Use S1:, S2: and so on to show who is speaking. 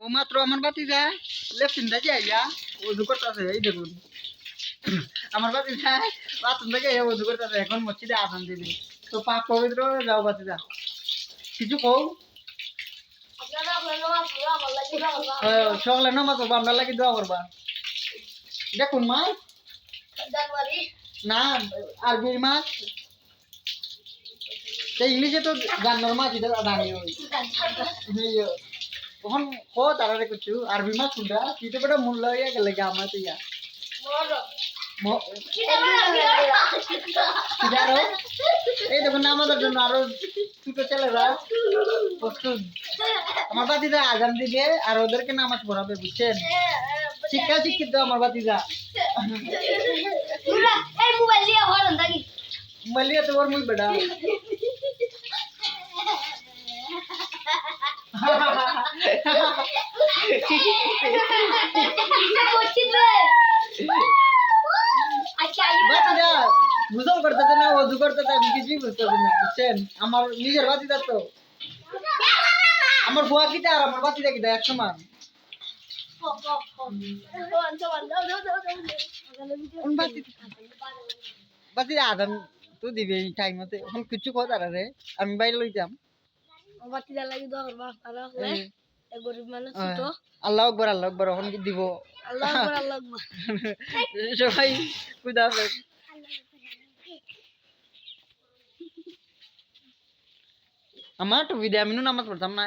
S1: ও মাত্র আমার বাতি যায় লেফটিন থেকে আইয়া ওজু করতেছে এই দেখুন। আমার বাতি যায় বাথরুম থেকে আইয়া ওজু করতেছে এখন মসজিদে আসান দিবি। তো পাক পবিত্র হয়ে যাও বাতি যা কিছু কও? আহ, সকালে নামাজ আমরা লাগি দোয়া করবা। দেখুন মাছ না আরবির মাছ। ইংলিশে তো জানার মাছ এটা দাঁড়িয়ে তখন কো তারা কিছু আরবি মাছ শুনরা কিন্তু বেটা মূল্য হয়ে গেলে গা আমার তো ইয়া? কি এই দেখুন আমাদের জন্য আরও ছোট ছেলেরা প্রস্তুত। আমার বাতিদা আজান দিবে আর ওদেরকে নামাজ পড়াবে বুঝছেন? শিক্ষা শিক্ষিত আমার বাতিদা মালিয়া তো ওর মুই বেটা বাতিদা গুজল করতেছে না ওজু করতেছে আমি কিছুই বুঝতেছি না বুঝছেন আমার নিজের বাতিদা তো আমার বুয়া কিটা আর আমার বাতিদা কিটা এক সমান বাতি বাতিদা আদান তো দিবে টাইম মতে এখন কিছু কথা রে আমি বাইরে লইতাম এই,
S2: গরিব মানুষ তো।
S1: আল্লাহ আকবর আল্লাহ আকবর এখন কি দিব?
S2: আল্লাহ আকবার, আল্লাহ আকবার।
S1: সবাই খুদা হাফেজ। আমার তো ভিডিও আমি নামাজ পড়তাম না।